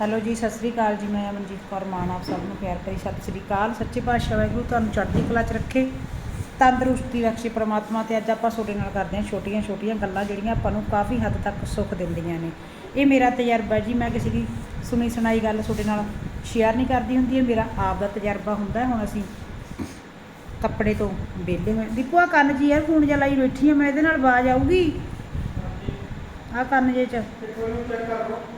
Hello ਜੀ, ਸਤਿ ਸ੍ਰੀ ਅਕਾਲ ਜੀ। ਮੈਂ ਅਮਨਜੀਤ ਕੌਰ ਮਾਨ, ਆਪ ਸਭ ਨੂੰ ਪਿਆਰ ਭਰੀ ਸਤਿ ਸ੍ਰੀ ਅਕਾਲ। ਸੱਚੇ ਪਾਤਸ਼ਾਹ ਵਾਹਿਗੁਰੂ, ਤੁਹਾਨੂੰ ਚੜ੍ਹਦੀ ਕਲਾ 'ਚ ਰੱਖੇ। ਤੰਦਰੁਸਤੀ ਬਖਸ਼ੇ ਪ੍ਰਮਾਤਮਾ ਤੇ ਅੱਜ ਆਪਾਂ ਤੁਹਾਡੇ ਨਾਲ ਕਰਦੇ ਹਾਂ ਛੋਟੀਆਂ ਛੋਟੀਆਂ ਗੱਲਾਂ, ਜਿਹੜੀਆਂ ਆਪਾਂ ਨੂੰ ਕਾਫੀ ਹੱਦ ਤੱਕ ਸੁੱਖ ਦਿੰਦੀਆਂ ਨੇ। ਇਹ ਮੇਰਾ ਤਜਰਬਾ ਜੀ। ਮੈਂ ਕਿਸੇ ਦੀ ਸੁਣੀ ਸੁਣਾਈ ਗੱਲ ਤੁਹਾਡੇ ਨਾਲ ਸ਼ੇਅਰ ਨਹੀਂ ਕਰਦੀ ਹੁੰਦੀ। ਇਹ ਮੇਰਾ ਆਪ ਦਾ ਤਜਰਬਾ ਹੁੰਦਾ। ਹੁਣ ਅਸੀਂ ਕੱਪੜੇ ਤੋਂ ਵਿਹਲੇ ਹੋਏ। ਦੀਪੂ, ਆਹ ਕੰਨ ਜੀ ਯਾਰ ਫੋਨ ਜਿਹਾ ਲਾਈ ਬੈਠੀ ਆ। ਮੈਂ ਇਹਦੇ ਨਾਲ ਆਵਾਜ਼ ਆਊਗੀ? ਆਹ ਕੰਨ ਜੇ ਚ। ਚੱਕ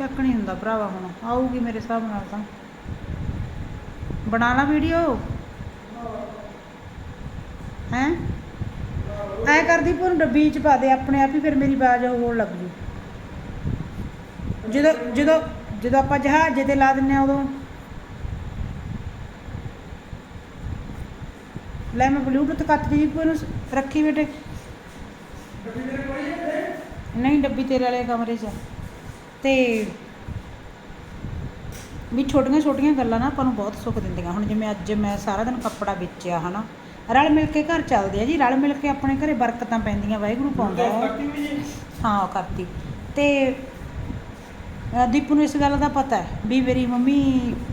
ਨਹੀਂ ਹੁੰਦਾ ਭਰਾਵਾ ਹੁਣ ਆਊਗੀ ਮੇਰੇ ਹਿਸਾਬ ਨਾਲ ਤਾਂ। ਬਣਾ ਲਾ ਵੀਡੀਓ। ਹੈ? ਐ ਕਰਦੀ ਪੂਰ ਡੱਬੀ ਚ ਪਾ ਦੇ ਆਪਣੇ ਆਪ ਹੀ ਫਿਰ ਮੇਰੀ ਆਵਾਜ਼ ਹੋਣ ਲੱਗ ਜੂ। ਜਦੋਂ ਜਦੋਂ ਜਦੋਂ ਆਪਾਂ ਜਹਾਜ਼ੇ ਤੇ ਲਾ ਦਿੰਨੇ ਆ ਉਦੋਂ। ਲੈ ਮੈਂ ਬਲੂਟੁੱਥ ਕੱਟ ਦੀ ਪੂਰ ਨੂੰ ਰੱਖੀ ਬੇਟੇ। ਨਹੀਂ ਡੱਬੀ ਤੇਰੇ ਵਾਲੇ ਕਮਰੇ 'ਚ ਆ। ਤੇ ਵੀ ਛੋਟੀਆਂ ਛੋਟੀਆਂ ਗੱਲਾਂ ਨਾ ਆਪਾਂ ਨੂੰ ਬਹੁਤ ਸੁੱਖ ਦਿੰਦੀਆਂ। ਹੁਣ ਜਿਵੇਂ ਅੱਜ ਮੈਂ ਸਾਰਾ ਦਿਨ ਕੱਪੜਾ ਵੇਚਿਆ ਹਨਾ। ਰਲ ਮਿਲ ਕੇ ਘਰ ਚੱਲਦੇ ਆ ਜੀ ਰਲ ਮਿਲ ਕੇ ਆਪਣੇ ਘਰੇ ਬਰਕਤਾਂ ਪੈਂਦੀਆਂ ਵਾਹਿਗੁਰੂ ਪਾਉਂਦਾ ਹੈ। ਹਾਂ ਕਰਤੀ। ਤੇ ਦੀਪੂ ਨੂੰ ਇਸ ਗੱਲ ਦਾ ਪਤਾ ਹੈ ਵੀ ਮੇਰੀ ਮੰਮੀ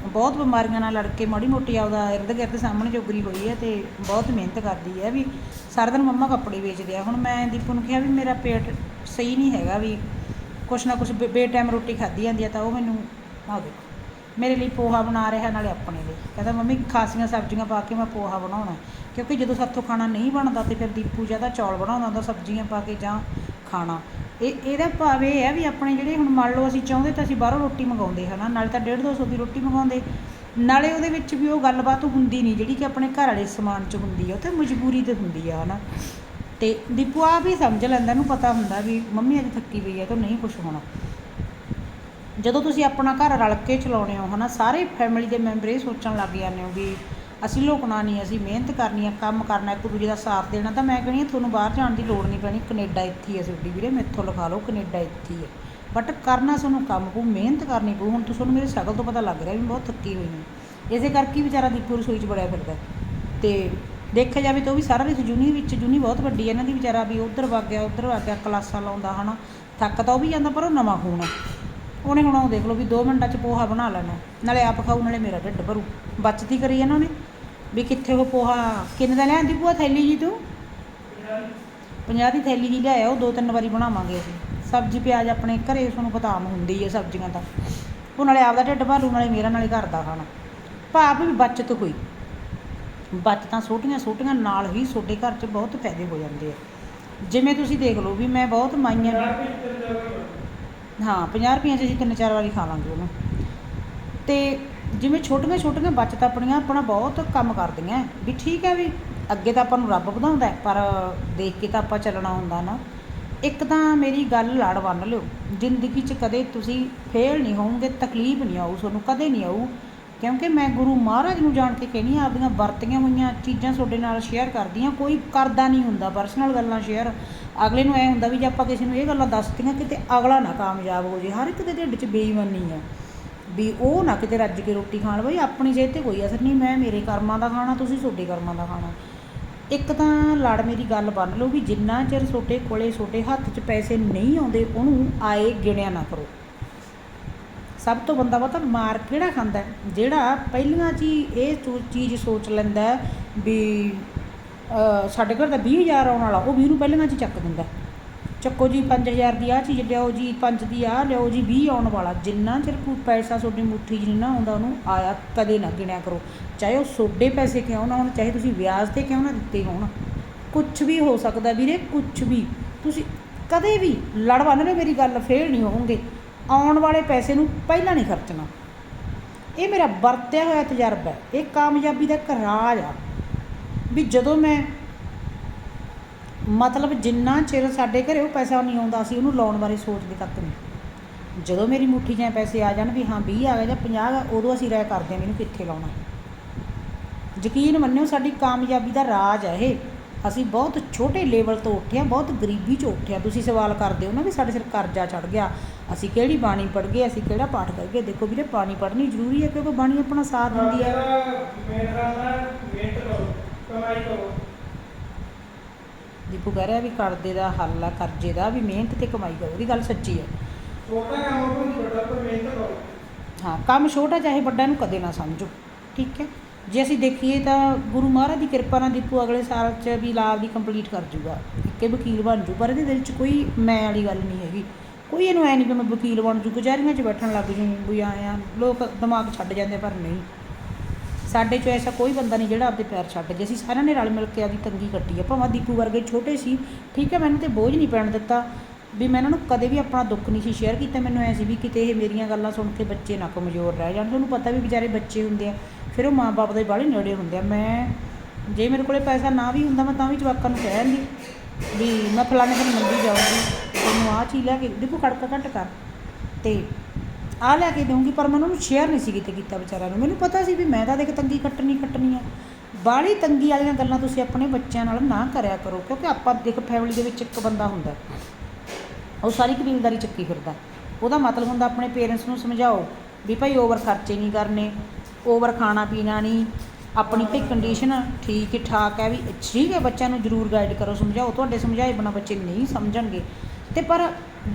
ਬਹੁਤ ਬਿਮਾਰੀਆਂ ਨਾਲ ਲੜ ਕੇ ਮਾੜੀ ਮੋਟੀ ਆਪਦਾ ਇਰਦ ਗਿਰਦ ਸਾਹਮਣੇ ਜੋਗਰੀ ਹੋਈ ਹੈ ਤੇ ਬਹੁਤ ਮਿਹਨਤ ਕਰਦੀ ਹੈ ਵੀ ਸਾਰਾ ਦਿਨ ਮੰਮਾ ਕੱਪੜੇ ਵੇਚਦੇ ਆ। ਹੁਣ ਮੈਂ ਦੀਪੂ ਨੂੰ ਕਿਹਾ ਵੀ ਮੇਰਾ ਪੇਟ ਸਹੀ ਨਹੀਂ ਹੈਗਾ ਵੀ ਕੁਛ ਨਾ ਕੁਛ ਬੇ- ਬੇਟਾਈਮ ਰੋਟੀ ਖਾਧੀ ਜਾਂਦੀ ਹੈ ਤਾਂ ਉਹ ਮੈਨੂੰ, ਆਹ ਦੇਖੋ ਮੇਰੇ ਲਈ ਪੋਹਾ ਬਣਾ ਰਿਹਾ ਨਾਲੇ ਆਪਣੇ ਲਈ। ਕਹਿੰਦਾ, ਮੰਮੀ, ਖਾਸੀਆਂ ਸਬਜ਼ੀਆਂ ਪਾ ਕੇ ਮੈਂ ਪੋਹਾ ਬਣਾਉਣਾ ਕਿਉਂਕਿ ਜਦੋਂ ਸਾਥੋਂ ਖਾਣਾ ਨਹੀਂ ਬਣਦਾ ਤੇ ਫਿਰ ਦੀਪੂ ਜ਼ਿਆਦਾ ਚੌਲ ਬਣਾਉਂਦਾ ਹੁੰਦਾ, ਸਬਜ਼ੀਆਂ ਪਾ ਕੇ ਜਾਂ ਖਾਣਾ। ਇਹ, ਇਹਦਾ ਭਾਵ ਇਹ ਹੈ ਵੀ ਆਪਣੇ ਜਿਹੜੇ ਹੁਣ ਮੰਨ ਲਓ ਅਸੀਂ ਚਾਹੁੰਦੇ ਤਾਂ ਅਸੀਂ ਬਾਹਰੋਂ ਰੋਟੀ ਮੰਗਾਉਂਦੇ ਹਨਾ ਨਾਲੇ ਤਾਂ 1.5 200 ਦੀ ਰੋਟੀ ਮੰਗਾਉਂਦੇ। ਨਾਲੇ ਉਹਦੇ ਵਿੱਚ ਵੀ ਉਹ ਗੱਲਬਾਤ ਹੁੰਦੀ ਨਹੀਂ, ਜਿਹੜੀ ਕਿ ਆਪਣੇ ਘਰ ਵਾਲੇ ਸਮਾਨ 'ਚ ਹੁੰਦੀ ਆ, ਉਹ ਤੇ ਮਜਬੂਰੀ ਤੇ ਹੁੰਦੀ ਆ, ਹਨਾ? ਤੇ ਦੀਪੂ ਆ ਵੀ ਸਮਝ ਲੈਂਦਾ, ਇਹਨੂੰ ਪਤਾ ਹੁੰਦਾ ਵੀ ਮੰਮੀ ਅੱਜ ਥੱਕੀ ਪਈ ਹੈ ਤਾਂ ਨਹੀਂ ਕੁਝ ਹੋਣਾ। ਜਦੋਂ ਤੁਸੀਂ ਆਪਣਾ ਘਰ ਰਲ ਕੇ ਚਲਾਉਣੇ ਹੋ, ਹਨਾ, ਸਾਰੇ ਫੈਮਿਲੀ ਦੇ ਮੈਂਬਰ ਇਹ ਸੋਚਣ ਲੱਗ ਜਾਂਦੇ ਹੋ ਵੀ ਅਸੀਂ ਲੋਕਣਾ ਨਹੀਂ, ਅਸੀਂ ਮਿਹਨਤ ਕਰਨੀ ਹੈ ਕੰਮ ਕਰਨਾ, ਇੱਕ ਦੂਜੇ ਦਾ ਸਾਥ ਦੇਣਾ, ਤਾਂ ਮੈਂ ਕਹਿੰਦੀ ਹਾਂ ਤੁਹਾਨੂੰ ਬਾਹਰ ਜਾਣ ਦੀ ਲੋੜ ਨਹੀਂ ਪੈਣੀ, ਕੈਨੇਡਾ ਇੱਥੇ ਹੀ ਹੈ ਤੁਹਾਡੀ ਵੀਰੇ, ਮੈਥੋਂ ਲਿਖਾ ਲਓ ਕੈਨੇਡਾ ਇੱਥੇ ਹੀ ਹੈ ਬਟ ਕਰਨਾ ਤੁਹਾਨੂੰ ਕੰਮ ਪਊ ਮਿਹਨਤ ਕਰਨੀ ਪਊ, ਹੁਣ ਤੁਹਾਨੂੰ ਮੇਰੇ ਸ਼ਕਲ ਤੋਂ ਪਤਾ ਲੱਗ ਰਿਹਾ ਵੀ ਬਹੁਤ ਥੱਕੀ ਹੋਈ ਹਾਂ। ਇਸੇ ਕਰਕੇ ਵਿਚਾਰਾ ਦੀਪੂ ਰਸੋਈ 'ਚ ਬੜਿਆ ਫਿਰਦਾ ਤੇ ਦੇਖਿਆ ਜਾਵੇ ਤਾਂ ਉਹ ਵੀ ਸਾਰਾ ਦਿਨ ਜੂਨੀ ਵਿੱਚ, ਜੂਨੀ ਬਹੁਤ ਵੱਡੀ ਹੈ। ਇਹਨਾਂ ਦੀ ਵਿਚਾਰਾ ਵੀ ਉਧਰ ਵਗ ਗਿਆ, ਉਧਰ ਵਗ ਗਿਆ, ਕਲਾਸਾਂ ਲਾਉਂਦਾ, ਹਨਾ। ਥੱਕ ਤਾਂ ਉਹ ਵੀ ਜਾਂਦਾ, ਪਰ ਉਹ ਨਵਾਂ ਖੂਨ ਆ ਉਹਨੇ ਹੁਣ ਉਹ ਦੇਖ ਲਓ ਵੀ 2 ਮਿੰਟਾਂ 'ਚ ਪੋਹਾ ਬਣਾ ਲੈਣਾ ਨਾਲੇ ਆਪ ਖਾਊ, ਨਾਲੇ ਮੇਰਾ ਢਿੱਡ ਭਰੂ। ਬਚਤੀ ਕਰੀ ਇਹਨਾਂ ਨੇ ਵੀ ਕਿੱਥੇ ਉਹ ਪੋਹਾ, ਕਿੰਨੇ ਦਾ ਲਿਆਂਦੀ ਭੂਆ ਥੈਲੀ ਜੀ ਤੂੰ? 50 ਦੀ ਥੈਲੀ ਜੀ ਲਿਆਇਆ, ਉਹ ਦੋ ਤਿੰਨ ਵਾਰੀ ਬਣਾਵਾਂਗੇ ਅਸੀਂ। ਸਬਜ਼ੀ, ਪਿਆਜ਼ ਆਪਣੇ ਘਰੇ, ਤੁਹਾਨੂੰ ਪਤਾ ਆਮ ਹੁੰਦੀ ਹੈ ਸਬਜ਼ੀਆਂ ਤਾਂ। ਉਹ ਨਾਲੇ ਆਪਦਾ ਢਿੱਡ ਭਰੂ, ਨਾਲੇ ਮੇਰਾ, ਨਾਲੇ ਘਰ ਦਾ ਖਾਣਾ। ਭਾਪ ਵੀ ਬਚਤ ਹੋਈ। ਬਚਤਾਂ ਛੋਟੀਆਂ ਛੋਟੀਆਂ ਨਾਲ ਹੀ ਤੁਹਾਡੇ ਘਰ 'ਚ ਬਹੁਤ ਫਾਇਦੇ ਹੋ ਜਾਂਦੇ ਆ। ਜਿਵੇਂ ਤੁਸੀਂ ਦੇਖ ਲਓ ਵੀ ਮੈਂ ਬਹੁਤ ਮਾਈਆਂ ਹਾਂ 50 ਰੁਪਈਆਂ 'ਚ ਅਸੀਂ ਤਿੰਨ ਚਾਰ ਵਾਰੀ ਖਾਵਾਂਗੇ ਉਹਨੂੰ। ਤੇ ਜਿਵੇਂ ਛੋਟੀਆਂ ਛੋਟੀਆਂ ਬਚਤ ਆਪਣੀਆਂ ਆਪਣਾ ਬਹੁਤ ਕੰਮ ਕਰਦੀਆਂ ਵੀ ਠੀਕ ਹੈ ਵੀ ਅੱਗੇ ਤਾਂ ਆਪਾਂ ਨੂੰ ਰੱਬ ਵਧਾਉਂਦਾ ਪਰ ਦੇਖ ਕੇ ਤਾਂ ਆਪਾਂ ਚੱਲਣਾ ਹੁੰਦਾ ਨਾ। ਇੱਕ ਤਾਂ ਮੇਰੀ ਗੱਲ ਲੜ ਬੰਨ ਲਿਓ ਜ਼ਿੰਦਗੀ 'ਚ ਕਦੇ ਤੁਸੀਂ ਫੇਲ ਨਹੀਂ ਹੋਵੋਗੇ ਤਕਲੀਫ ਨਹੀਂ ਆਊ ਤੁਹਾਨੂੰ ਕਦੇ ਨਹੀਂ ਆਊ ਕਿਉਂਕਿ ਮੈਂ ਗੁਰੂ ਮਹਾਰਾਜ ਨੂੰ ਜਾਣ ਕੇ ਕਹਿੰਦੀ ਹਾਂ ਆਪਦੀਆਂ ਵਰਤੀਆਂ ਹੋਈਆਂ ਚੀਜ਼ਾਂ ਤੁਹਾਡੇ ਨਾਲ ਸ਼ੇਅਰ ਕਰਦੀ ਹਾਂ ਕੋਈ ਕਰਦਾ ਨਹੀਂ ਹੁੰਦਾ ਪਰਸਨਲ ਗੱਲਾਂ ਸ਼ੇਅਰ ਅਗਲੇ ਨੂੰ ਐ ਹੁੰਦਾ ਵੀ ਜੇ ਆਪਾਂ ਕਿਸੇ ਨੂੰ ਇਹ ਗੱਲਾਂ ਦੱਸਤੀਆਂ, ਕਿਤੇ ਅਗਲਾ ਨਾ ਕਾਮਯਾਬ ਹੋ ਜੇ। ਹਰ ਇੱਕ ਦੇ ਢਿੱਡ 'ਚ ਬੇਈਮਾਨੀ ਆ। ਵੀ ਉਹ ਨਾ ਕਿਤੇ ਰੱਜ ਕੇ ਰੋਟੀ ਖਾਣ, ਬਈ ਆਪਣੀ ਸਿਹਤ ਤੇ ਕੋਈ ਅਸਰ ਨਹੀਂ, ਮੈਂ ਮੇਰੇ ਕਰਮਾਂ ਦਾ ਖਾਣਾ, ਤੁਸੀਂ ਤੁਹਾਡੇ ਕਰਮਾਂ ਦਾ ਖਾਣਾ। ਇੱਕ ਤਾਂ ਲੜ ਮੇਰੀ ਗੱਲ ਬੰਨ ਲਓ ਵੀ ਜਿੰਨਾ ਚਿਰ ਛੋਟੇ ਕੋਲੇ ਛੋਟੇ ਹੱਥ 'ਚ ਪੈਸੇ ਨਹੀਂ ਆਉਂਦੇ, ਉਹਨੂੰ ਆਏ ਗਿਣਿਆ ਨਾ ਕਰੋ। ਸਭ ਤੋਂ ਬੰਦਾ ਪਤਾ ਮਾਰ ਕਿਹੜਾ ਖਾਂਦਾ ਜਿਹੜਾ ਪਹਿਲੀਆਂ 'ਚ ਹੀ ਇਹ ਚੂ- ਚੀਜ਼ ਸੋਚ ਲੈਂਦਾ ਵੀ ਸਾਡੇ ਘਰ ਤਾਂ 20000 ਆਉਣ ਵਾਲਾ, ਉਹ 20 ਨੂੰ ਪਹਿਲੀਆਂ 'ਚ ਚੱਕ ਦਿੰਦਾ ਚੱਕੋ ਜੀ 5000 ਦੀ ਆ ਚੀਜ਼, ਲਿਆਓ ਜੀ 5 ਦੀ ਆ ਲਿਆਓ ਜੀ 20 ਆਉਣ ਵਾਲਾ। ਜਿੰਨਾ ਚਿਰ ਕੋਈ ਪੈਸਾ ਤੁਹਾਡੀ ਮੁੱਠੀ 'ਚ ਨਾ ਆਉਂਦਾ, ਉਹਨੂੰ ਆਇਆ ਕਦੇ ਨਾ ਗਿਣਿਆ ਕਰੋ। ਚਾਹੇ ਉਹ ਤੁਹਾਡੇ ਪੈਸੇ ਕਿਉਂ ਨਾ ਹੋਣ, ਚਾਹੇ ਤੁਸੀਂ ਵਿਆਜ ਤੇ ਕਿਉਂ ਨਾ ਦਿੱਤੇ ਹੋਣ। ਕੁਝ ਵੀ ਹੋ ਸਕਦਾ ਵੀਰੇ ਕੁਝ ਵੀ। ਤੁਸੀਂ ਕਦੇ ਵੀ ਲੜ ਨੇ ਮੇਰੀ ਗੱਲ ਫੇਲ ਨਹੀਂ ਹੋਵੋਗੇ ਆਉਣ ਵਾਲੇ ਪੈਸੇ ਨੂੰ ਪਹਿਲਾਂ ਨਹੀਂ ਖਰਚਣਾ। ਇਹ ਮੇਰਾ ਵਰਤਿਆ ਹੋਇਆ ਤਜਰਬਾ ਹੈ। ਇਹ ਕਾਮਯਾਬੀ ਦਾ ਇੱਕ ਰਾਜ ਆ। ਵੀ ਜਦੋਂ ਮੈਂ ਮਤਲਬ ਜਿੰਨਾ ਚਿਰ ਸਾਡੇ ਘਰੇ ਉਹ ਪੈਸਾ ਨਹੀਂ ਆਉਂਦਾ ਸੀ, ਉਹਨੂੰ ਲਾਉਣ ਬਾਰੇ ਸੋਚਦੇ ਤੱਕ ਨਹੀਂ। ਜਦੋਂ ਮੇਰੀ ਮੁੱਠੀ 'ਚ ਪੈਸੇ ਆ ਜਾਣ ਵੀ ਹਾਂ 20 ਆ ਗਏ ਜਾਂ 50 ਆ ਉਦੋਂ ਅਸੀਂ ਰਾਇ ਕਰਦੇ ਹਾਂ ਵੀ ਇਹਨੂੰ ਕਿੱਥੇ ਲਾਉਣਾ। ਯਕੀਨ ਮੰਨਿਓ, ਸਾਡੀ ਕਾਮਯਾਬੀ ਦਾ ਰਾਜ ਹੈ ਇਹ। ਅਸੀਂ ਬਹੁਤ ਛੋਟੇ ਲੈਵਲ ਤੋਂ ਉੱਠੇ ਹਾਂ ਬਹੁਤ ਗਰੀਬੀ 'ਚ ਉੱਠੇ ਹਾਂ। ਤੁਸੀਂ ਸਵਾਲ ਕਰਦੇ ਹੋ ਨਾ ਵੀ ਸਾਡੇ ਸਿਰ ਕਰਜ਼ਾ ਚੜ ਗਿਆ ਅਸੀਂ ਕਿਹੜੀ ਬਾਣੀ ਪੜ੍ਹ ਗਏ ਅਸੀਂ ਕਿਹੜਾ ਪਾਠ ਕਰ ਗਏ ਦੇਖੋ ਵੀਰੇ ਬਾਣੀ ਪੜ੍ਹਨੀ ਜ਼ਰੂਰੀ ਹੈ ਕਿਉਂਕਿ ਬਾਣੀ ਆਪਣਾ ਸਾਥ ਦਿੰਦੀ ਹੈ। ਦੀਪੂ ਕਹਿ ਰਿਹਾ ਵੀ ਕਰਜ਼ੇ ਦਾ ਹੱਲ ਆ ਕਰਜ਼ੇ ਦਾ ਵੀ ਮਿਹਨਤ ਤੇ ਕਮਾਈ ਕਰੋ ਉਹਦੀ ਗੱਲ ਸੱਚੀ ਹੈ। ਛੋਟਾ ਕੰਮ ਕੋਈ ਵੱਡਾ ਹਾਂ ਕੰਮ ਛੋਟਾ ਚਾਹੇ ਵੱਡਾ ਨੂੰ ਕਦੇ ਨਾ ਸਮਝੋ ਠੀਕ ਹੈ? ਜੇ ਅਸੀਂ ਦੇਖੀਏ ਤਾਂ ਗੁਰੂ ਮਹਾਰਾਜ ਦੀ ਕਿਰਪਾ ਨਾਲ ਦੀਪੂ ਅਗਲੇ ਸਾਲ 'ਚ ਵੀ ਲਾ ਦੀ ਕੰਪਲੀਟ ਕਰ ਜੂਗਾ, ਇੱਕੇ ਵਕੀਲ ਬਣ ਜੂ, ਪਰ ਇਹਦੇ ਦਿਲ 'ਚ ਕੋਈ ਮੈਂ ਵਾਲੀ ਗੱਲ ਨਹੀਂ ਹੈਗੀ। ਕੋਈ ਇਹਨੂੰ ਐ ਨਹੀਂ ਕਿ ਮੈਂ ਵਕੀਲ ਬਣ ਜੂ, ਕਚਹਿਰੀਆਂ 'ਚ ਬੈਠਣ ਲੱਗ ਜੂ, ਵੀ ਆਇਆ ਲੋਕ ਦਿਮਾਗ ਛੱਡ ਜਾਂਦੇ ਪਰ ਨਹੀਂ। ਸਾਡੇ 'ਚੋਂ ਐਸਾ ਕੋਈ ਬੰਦਾ ਨਹੀਂ ਜਿਹੜਾ ਆਪਦੇ ਪੈਰ ਛੱਡ ਜੇ ਅਸੀਂ ਸਾਰਿਆਂ ਨੇ ਰਲ ਮਿਲ ਕੇ ਆਪਦੀ ਤੰਗੀ ਕੱਟੀ ਆ, ਭਾਵੇਂ ਦੀਪੂ ਵਰਗੇ ਛੋਟੇ ਸੀ। ਠੀਕ ਹੈ, ਮੈਨੂੰ ਤੇ ਬੋਝ ਨਹੀਂ ਪੈਣ ਦਿੱਤਾ। ਵੀ ਮੈਂ ਇਹਨਾਂ ਨੂੰ ਕਦੇ ਵੀ ਆਪਣਾ ਦੁੱਖ ਨਹੀਂ ਸੀ ਸ਼ੇਅਰ ਕੀਤਾ, ਮੈਨੂੰ ਐ ਸੀ ਵੀ ਕਿਤੇ ਇਹ ਮੇਰੀਆਂ ਗੱਲਾਂ ਸੁਣ ਕੇ ਬੱਚੇ ਨਾ ਕਮਜ਼ੋਰ ਰਹਿ ਜਾਣ। ਤੁਹਾਨੂੰ ਪਤਾ ਵੀ ਵਿਚਾਰੇ ਬੱਚੇ ਹੁੰਦੇ ਆ, ਫਿਰ ਉਹ ਮਾਪੇ ਦੇ ਬਾਹਲੇ ਨੇੜੇ ਹੁੰਦੇ ਆ। ਮੈਂ, ਜੇ ਮੇਰੇ ਕੋਲੇ ਪੈਸਾ ਨਾ ਵੀ ਹੁੰਦਾ, ਮੈਂ ਤਾਂ ਵੀ ਜਵਾਕਾਂ ਨੂੰ ਕਹਿ ਦਿੰਦੀ ਵੀ ਮੈਂ ਫਲਾਣੇ ਦਿਨ ਮੰਡੀ ਜਾਊਂਗੀ, ਤੈਨੂੰ ਆਹ ਚੀਜ਼ ਲੈ ਕੇ ਦੇਖੋ, ਕੜਕਾ ਘੱਟ ਕਰ। ਤੇ ਆ ਲੈ ਕੇ ਦਊਂਗੀ, ਪਰ ਮੈਂ ਉਹਨਾਂ ਨੂੰ ਸ਼ੇਅਰ ਨਹੀਂ ਸੀ ਕਿਤੇ ਕੀਤਾ ਵਿਚਾਰਿਆਂ ਨੂੰ। ਮੈਨੂੰ ਪਤਾ ਸੀ ਵੀ ਮੈਂ ਤਾਂ ਦੇਖ ਤੰਗੀ ਕੱਟਣੀ ਕੱਟਣੀ ਆ। ਬਾਹਲੀ ਤੰਗੀ ਵਾਲੀਆਂ ਗੱਲਾਂ ਤੁਸੀਂ ਆਪਣੇ ਬੱਚਿਆਂ ਨਾਲ ਨਾ ਕਰਿਆ ਕਰੋ, ਕਿਉਂਕਿ ਆਪਾਂ ਦੇਖ ਫੈਮਿਲੀ ਦੇ ਵਿੱਚ ਇੱਕ ਬੰਦਾ ਹੁੰਦਾ। ਉਹ ਸਾਰੀ ਕਬੀਲਦਾਰੀ ਚੱਕੀ ਫਿਰਦਾ। ਉਹਦਾ ਮਤਲਬ ਹੁੰਦਾ ਆਪਣੇ ਪੇਰੈਂਟਸ ਨੂੰ ਸਮਝਾਓ ਵੀ ਭਾਈ ਓਵਰ ਖਰਚੇ ਨਹੀਂ ਕਰਨੇ ਓਵਰ ਖਾਣਾ ਪੀਣਾ ਨਹੀਂ, ਆਪਣੀ ਭਈ ਕੰਡੀਸ਼ਨ ਠੀਕ ਠਾਕ ਹੈ ਵੀ ਠੀਕ ਹੈ, ਬੱਚਿਆਂ ਨੂੰ ਜ਼ਰੂਰ ਗਾਈਡ ਕਰੋ, ਸਮਝਾਓ, ਤੁਹਾਡੇ ਸਮਝਾਏ ਬਿਨਾਂ ਬੱਚੇ ਨਹੀਂ ਸਮਝਣਗੇ। ਤੇ ਪਰ